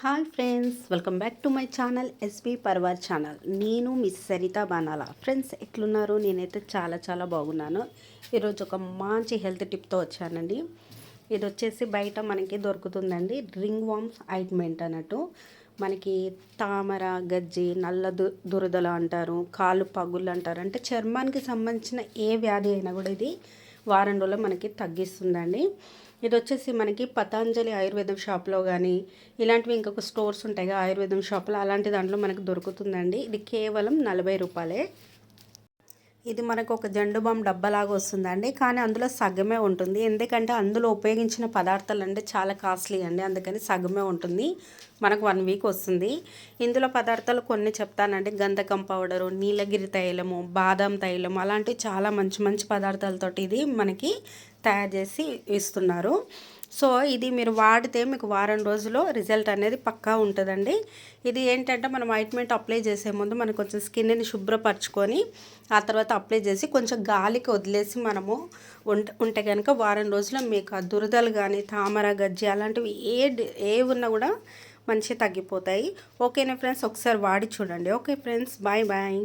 Hi friends welcome back to my channel SP Parivar channel. నేను miss Saritha Banala friends ఎట్లున్నారు? నేనైతే చాలా చాలా బాగున్నాను. ఈరోజు ఒక మంచి హెల్త్ టిప్తో వచ్చానండి. ఇది వచ్చేసి బయట మనకి దొరుకుతుందండి. రింగ్ వామ్స్ ఆయింట్మెంట్ అన్నట్టు. మనకి తామర గజ్జి నల్ల దు దురదలు అంటారు కాళ్ళు పగుళ్ళు అంటారు. అంటే చర్మానికి సంబంధించిన ఏ వ్యాధి అయినా కూడా ఇది వారం రోజులు మనకి తగ్గిస్తుందండి. ఇది వచ్చేసి మనకి పతాంజలి ఆయుర్వేదం షాప్లో కానీ ఇలాంటివి ఇంకొక స్టోర్స్ ఉంటాయి ఆయుర్వేదం షాప్లో అలాంటి దాంట్లో మనకు దొరుకుతుందండి. ఇది కేవలం నలభై రూపాయలే. ఇది మనకు ఒక జండు బామ్ డబ్బాలాగా వస్తుందండి. కానీ అందులో సగమే ఉంటుంది. ఎందుకంటే అందులో ఉపయోగించిన పదార్థాలు అంటే చాలా కాస్ట్లీ అండి. అందుకని సగమే ఉంటుంది. మనకు వన్ వీక్ వస్తుంది. ఇందులో పదార్థాలు కొన్ని చెప్తానండి. గంధకం పౌడరు నీలగిరి తైలము బాదం తైలం అలాంటివి చాలా మంచి మంచి పదార్థాలతోటి ఇది మనకి తయారు చేసి ఇస్తున్నారు. సో ఇది మీరు వాడితే మీకు వారం రోజుల్లో రిజల్ట్ అనేది పక్కా ఉంటుందండి. ఇది ఏంటంటే మనం ఆయింట్మెంట్ అప్లై చేసే ముందు మనం కొంచెం స్కిన్ని శుభ్రపరచుకొని ఆ తర్వాత అప్లై చేసి కొంచెం గాలికి వదిలేసి మనము ఉంట ఉంటే కనుక వారం రోజుల్లో మీకు ఆ దురదలు కానీ తామర గజ్జి అలాంటివి ఏ ఏ ఉన్నా కూడా మంచిగా తగ్గిపోతాయి. ఓకేనా ఫ్రెండ్స్? ఒకసారి వాడి చూడండి. Okay friends? Bye bye.